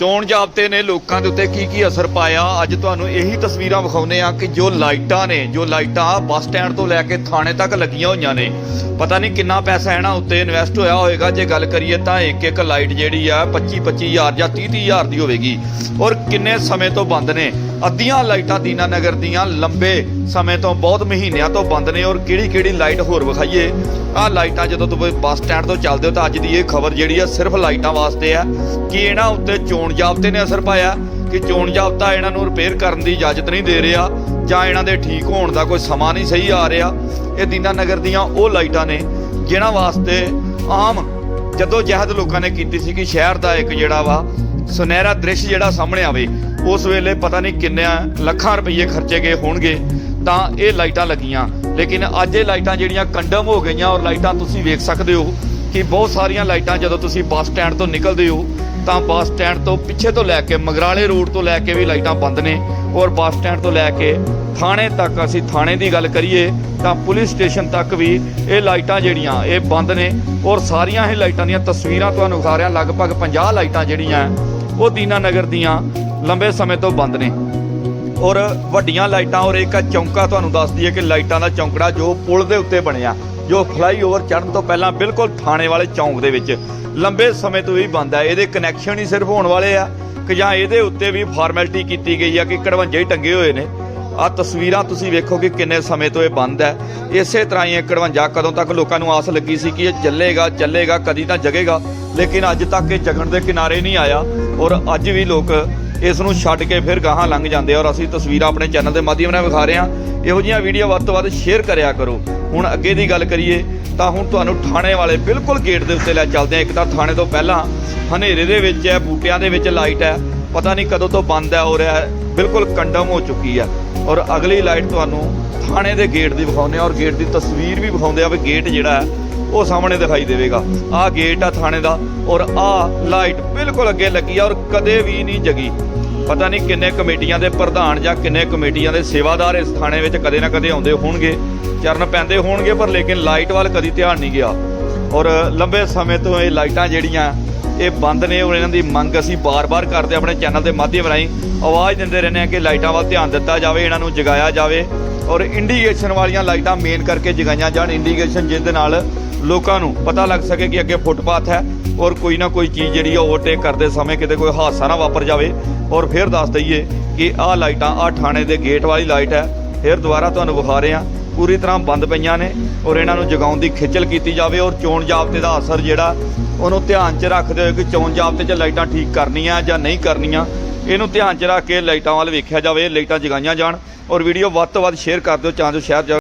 ਚੋਣ ਜਾਬਤੇ ਨੇ ਲੋਕਾਂ ਦੇ ਉੱਤੇ ਕੀ ਕੀ ਅਸਰ ਪਾਇਆ? ਅੱਜ ਤੁਹਾਨੂੰ ਇਹੀ ਤਸਵੀਰਾਂ ਵਿਖਾਉਨੇ ਆ ਕਿ ਜੋ ਲਾਈਟਾਂ ਨੇ, ਜੋ ਲਾਈਟਾਂ ਬੱਸ ਸਟੈਂਡ ਤੋਂ ਲੈ ਕੇ ਥਾਣੇ ਤੱਕ ਲੱਗੀਆਂ ਹੋਈਆਂ ਨੇ, ਪਤਾ ਨਹੀਂ ਕਿੰਨਾ ਪੈਸਾ ਇਹਨਾਂ ਉੱਤੇ ਇਨਵੈਸਟ ਹੋਇਆ ਹੋਵੇਗਾ। ਜੇ ਗੱਲ ਕਰੀਏ ਤਾਂ ਇੱਕ ਇੱਕ ਲਾਈਟ ਜਿਹੜੀ ਆ 25 25000 ਜਾਂ 30 30000 ਦੀ ਹੋਵੇਗੀ। ਔਰ ਕਿੰਨੇ ਸਮੇਂ ਤੋਂ ਬੰਦ ਨੇ? ਅੱਧੀਆਂ ਲਾਈਟਾਂ ਦੀਨਾ ਨਗਰ ਦੀਆਂ ਲੰਬੇ ਸਮੇਂ ਤੋਂ ਬਹੁਤ ਮਹੀਨਿਆਂ ਤੋਂ ਬੰਦ ਨੇ ਔਰ ਕਿਹੜੀ ਕਿਹੜੀ ਲਾਈਟ ਹੋਰ ਵਿਖਾਈਏ। ਆਹ ਲਾਈਟਾਂ ਜਦੋਂ ਤੁਸੀਂ ਬੱਸ ਸਟੈਂਡ ਤੋਂ ਚੱਲਦੇ ਹੋ ਤਾਂ ਅੱਜ ਦੀ ਇਹ ਖਬਰ ਜਿਹੜੀ ਆ ਸਿਰਫ ਲਾਈਟਾਂ ਵਾਸਤੇ ਆ ਕਿ ਇਹਨਾਂ ਉੱਤੇ ਚੋਣ ਜਾਬਤੇ ਨੇ ਅਸਰ ਪਾਇਆ ਕਿ ਚੋਣ ਜਾਬਤਾ ਇਹਨਾਂ ਨੂੰ ਰਿਪੇਅਰ ਕਰਨ ਦੀ ਇਜਾਜ਼ਤ ਨਹੀਂ ਦੇ ਰਿਹਾ ਜਾਂ ਇਹਨਾਂ ਦੇ ਠੀਕ ਹੋਣ ਦਾ ਕੋਈ ਸਮਾਂ ਨਹੀਂ ਸਹੀ ਆ ਰਿਹਾ। ਇਹ ਦੀਨਾ ਨਗਰ ਦੀਆਂ ਉਹ ਲਾਈਟਾਂ ਨੇ ਜਿਨ੍ਹਾਂ ਵਾਸਤੇ ਆਮ ਜਦੋਂ ਜਹਿਦ ਲੋਕਾਂ ਨੇ ਕੀਤੀ ਸੀ ਕਿ ਸ਼ਹਿਰ ਦਾ ਇੱਕ ਜਿਹੜਾ ਵਾ ਸੁਨਹਿਰਾ ਦ੍ਰਿਸ਼ ਜਿਹੜਾ ਸਾਹਮਣੇ ਆਵੇ, ਉਸ ਵੇਲੇ ਪਤਾ ਨਹੀਂ ਕਿੰਨੇ ਲੱਖਾਂ ਰੁਪਏ ਖਰਚੇ ਗਏ ਹੋਣਗੇ। ਤਾਂ ਇਹ ਲਾਈਟਾਂ ਲੱਗੀਆਂ। ਲੇਕਿਨ ਅੱਜ ਇਹ ਲਾਈਟਾਂ ਜਿਹੜੀਆਂ ਕੰਡਮ ਹੋ ਗਈਆਂ, ਔਰ ਲਾਈਟਾਂ ਤੁਸੀਂ ਵੇਖ ਸਕਦੇ ਹੋ ਕਿ ਬਹੁਤ ਸਾਰੀਆਂ ਲਾਈਟਾਂ ਜਦੋਂ ਤੁਸੀਂ ਬੱਸ ਸਟੈਂਡ ਤੋਂ ਨਿਕਲਦੇ ਹੋ, ਤਾਂ ਬੱਸ ਸਟੈਂਡ ਤੋਂ ਪਿੱਛੇ ਤੋਂ ਲੈ ਕੇ ਮਗਰਾਲੇ ਰੋਡ ਤੋਂ ਲੈ ਕੇ ਵੀ ਲਾਈਟਾਂ ਬੰਦ ਨੇ। ਔਰ ਬੱਸ ਸਟੈਂਡ ਤੋਂ ਲੈ ਕੇ ਥਾਣੇ ਤੱਕ ਅਸੀਂ ਥਾਣੇ ਦੀ ਗੱਲ ਕਰੀਏ, ਤਾਂ ਪੁਲਿਸ ਸਟੇਸ਼ਨ ਤੱਕ ਵੀ ਇਹ ਲਾਈਟਾਂ ਜਿਹੜੀਆਂ, ਇਹ ਬੰਦ ਨੇ। ਔਰ ਸਾਰੀਆਂ ਇਹ ਲਾਈਟਾਂ ਦੀਆਂ ਤਸਵੀਰਾਂ ਤੁਹਾਨੂੰ ਵਿਖਾ ਰਿਹਾ, ਲਗਭਗ 50 ਲਾਈਟਾਂ ਜਿਹੜੀਆਂ ਉਹ ਦੀਨਾ ਨਗਰ ਦੀਆਂ ਲੰਬੇ ਸਮੇਂ ਤੋਂ ਬੰਦ ਨੇ। ਔਰ ਵੱਡੀਆਂ ਲਾਈਟਾਂ, ਔਰ ਇੱਕ ਚੌਂਕਾ ਤੁਹਾਨੂੰ ਦੱਸ ਦਈਏ ਕਿ ਲਾਈਟਾਂ ਦਾ ਚੌਂਕੜਾ ਜੋ ਪੁਲ ਦੇ ਉੱਤੇ ਬਣਿਆ, ਜੋ ਫਲਾਈਓਵਰ ਚੜ੍ਹਨ ਤੋਂ ਪਹਿਲਾਂ ਬਿਲਕੁਲ ਥਾਣੇ ਵਾਲੇ ਚੌਂਕ ਦੇ ਵਿੱਚ। ਲੰਬੇ ਸਮੇਂ ਤੋਂ ਹੀ ਬੰਦ ਹੈ, ਇਹਦੇ ਕਨੈਕਸ਼ਨ ਹੀ ਸਿਰਫ ਹੋਣ ਵਾਲੇ ਆ ਕਿ ਜਾਂ ਇਹਦੇ ਉੱਤੇ ਵੀ ਫਾਰਮੈਲਿਟੀ ਕੀਤੀ ਗਈ ਆ ਕਿ ਕੜਵੰਜੇ ਹੀ ਟੰਗੇ ਹੋਏ ਨੇ। ਆ ਤਸਵੀਰਾਂ ਤੁਸੀਂ ਵੇਖੋ ਕਿ ਕਿੰਨੇ ਸਮੇਂ ਤੋਂ ਇਹ ਬੰਦ ਹੈ। ਇਸੇ ਤਰ੍ਹਾਂ ਹੀ ਇਹ ਕੜਵੰਜਾ ਕਦੋਂ ਤੱਕ ਲੋਕਾਂ ਨੂੰ ਆਸ ਲੱਗੀ ਸੀ ਕਿ ਇਹ ਚੱਲੇਗਾ ਚੱਲੇਗਾ, ਕਦੀ ਤਾਂ ਜਗੇਗਾ, ਲੇਕਿਨ ਅੱਜ ਤੱਕ ਇਹ ਜਗਣ ਦੇ ਕਿਨਾਰੇ ਨਹੀਂ ਆਇਆ। ਔਰ ਅੱਜ ਵੀ ਲੋਕ ਇਸ ਨੂੰ ਛੱਡ ਕੇ ਫਿਰ ਗਾਹਾਂ ਲੰਘ ਜਾਂਦੇ ਆ ਔਰ ਅਸੀਂ ਤਸਵੀਰਾਂ ਆਪਣੇ ਚੈਨਲ ਦੇ ਮਾਧਿਅਮ ਨਾਲ ਵਿਖਾ ਰਹੇ ਹਾਂ। ਇਹੋ ਜਿਹੀਆਂ ਵੀਡੀਓ ਵੱਧ ਤੋਂ ਵੱਧ ਸ਼ੇਅਰ ਕਰਿਆ ਕਰੋ। ਹੁਣ ਅੱਗੇ ਦੀ ਗੱਲ ਕਰੀਏ ਤਾਂ ਹੁਣ ਤੁਹਾਨੂੰ ਥਾਣੇ ਵਾਲੇ ਬਿਲਕੁਲ ਗੇਟ ਦੇ ਉੱਤੇ ਲੈ ਚੱਲਦੇ ਆ। ਇੱਕ ਤਾਂ ਥਾਣੇ ਤੋਂ ਪਹਿਲਾਂ ਹਨੇਰੇ ਦੇ ਵਿੱਚ ਹੈ, ਬੂਟਿਆਂ ਦੇ ਵਿੱਚ ਲਾਈਟ ਹੈ। ਪਤਾ ਨਹੀਂ ਕਦੋਂ ਤੋਂ ਬੰਦ ਹੈ, ਹੋ ਰਿਹਾ ਹੈ। ਬਿਲਕੁਲ ਕੰਡਮ ਹੋ ਚੁੱਕੀ ਹੈ। ਔਰ ਅਗਲੀ ਲਾਈਟ ਤੁਹਾਨੂੰ ਥਾਣੇ ਦੇ ਗੇਟ ਦੀ ਵਿਖਾਉਂਦੇ ਆ ਔਰ ਗੇਟ ਦੀ ਤਸਵੀਰ ਵੀ ਵਿਖਾਉਂਦੇ ਆ ਵੀ ਗੇਟ ਜਿਹੜਾ ਹੈ ਉਹ ਸਾਹਮਣੇ ਦਿਖਾਈ ਦੇਵੇਗਾ। ਆਹ ਗੇਟ ਆ ਥਾਣੇ ਦਾ ਔਰ ਆਹ ਲਾਈਟ ਬਿਲਕੁਲ ਅੱਗੇ ਲੱਗੀ ਆ ਔਰ ਕਦੇ ਵੀ ਨਹੀਂ ਜਗੀ। ਪਤਾ ਨਹੀਂ ਕਿੰਨੇ ਕਮੇਟੀਆਂ ਦੇ ਪ੍ਰਧਾਨ ਜਾਂ ਕਿੰਨੇ ਕਮੇਟੀਆਂ ਦੇ ਸੇਵਾਦਾਰ ਇਸ ਥਾਣੇ ਵਿੱਚ ਕਦੇ ਨਾ ਕਦੇ ਆਉਂਦੇ ਹੋਣਗੇ। ਚਰਨ ਪੈਂਦੇ ਹੋਣਗੇ, ਪਰ ਲੇਕਿਨ ਲਾਈਟ ਵੱਲ ਕਦੀ ਧਿਆਨ ਨਹੀਂ ਗਿਆ। ਔਰ ਲੰਬੇ ਸਮੇਂ ਤੋਂ ਇਹ ਲਾਈਟਾਂ ਜਿਹੜੀਆਂ, ਇਹ ਬੰਦ ਨੇ ਔਰ ਇਹਨਾਂ ਦੀ ਮੰਗ ਅਸੀਂ ਬਾਰ-ਬਾਰ ਕਰਦੇ ਆਪਣੇ ਚੈਨਲ ਦੇ ਮਾਧਿਅਮ ਰਾਹੀਂ। ਆਵਾਜ਼ ਦਿੰਦੇ ਰਹਿੰਦੇ ਆ ਕਿ ਲਾਈਟਾਂ ਵੱਲ ਧਿਆਨ ਦਿੱਤਾ ਜਾਵੇ, ਇਹਨਾਂ ਨੂੰ ਜਗਾਇਆ ਜਾਵੇ। ਔਰ ਇੰਡੀਕੇਸ਼ਨ ਵਾਲੀਆਂ ਲਾਈਟਾਂ ਮੇਨ ਕਰਕੇ ਜਗਾਈਆਂ ਜਾਣ। ਇੰਡੀਕੇਸ਼ਨ ਜਿਸ ਦੇ ਨਾਲ ਲੋਕਾਂ ਨੂੰ ਪਤਾ ਲੱਗ ਸਕੇ ਕਿ ਅੱਗੇ ਫੁੱਟਪਾਥ ਹੈ ਔਰ ਕੋਈ ਨਾ ਕੋਈ ਚੀਜ਼ ਜਿਹੜੀ ਆ ਓਵਰਟੇਕ ਕਰਦੇ ਸਮੇਂ ਕਿਤੇ ਕੋਈ ਹਾਦਸਾ ਨਾ ਵਾਪਰ ਜਾਵੇ। ਔਰ ਫਿਰ ਦੱਸ ਦਈਏ ਕਿ ਆਹ ਲਾਈਟਾਂ ਆਹ ਥਾਣੇ ਦੇ ਗੇਟ ਵਾਲੀ ਲਾਈਟ ਹੈ। ਫਿਰ ਦੁਬਾਰਾ ਤੁਹਾਨੂੰ ਵਿਖਾ ਰਹੇ ਹਾਂ। ਪੂਰੀ ਤਰ੍ਹਾਂ ਬੰਦ ਪਈਆਂ ਨੇ ਔਰ ਇਹਨਾਂ ਨੂੰ ਜਗਾਉਣ ਦੀ ਖਿੱਚਲ ਕੀਤੀ ਜਾਵੇ ਔਰ ਚੋਣ ਜਾਬਤੇ ਦਾ ਅਸਰ ਜਿਹੜਾ, ਉਹਨੂੰ ਧਿਆਨ 'ਚ ਰੱਖਦੇ ਹੋਏ ਕਿ ਚੋਣ ਜਾਬਤੇ 'ਚ ਲਾਈਟਾਂ ਠੀਕ ਕਰਨੀਆਂ ਜਾਂ ਨਹੀਂ ਕਰਨੀਆਂ। ਇਹਨੂੰ ਧਿਆਨ 'ਚ ਰੱਖ ਕੇ ਲਾਈਟਾਂ ਵੱਲ ਵੇਖਿਆ ਜਾਵੇ, ਲਾਈਟਾਂ ਜਗਾਈਆਂ ਜਾਣ। ਔਰ ਵੀਡੀਓ ਵੱਧ ਤੋਂ ਵੱਧ ਸ਼ੇਅਰ ਕਰ ਦਿਓ ਤਾਂ ਜੋ ਸ਼ਹਿਰ ਜਾ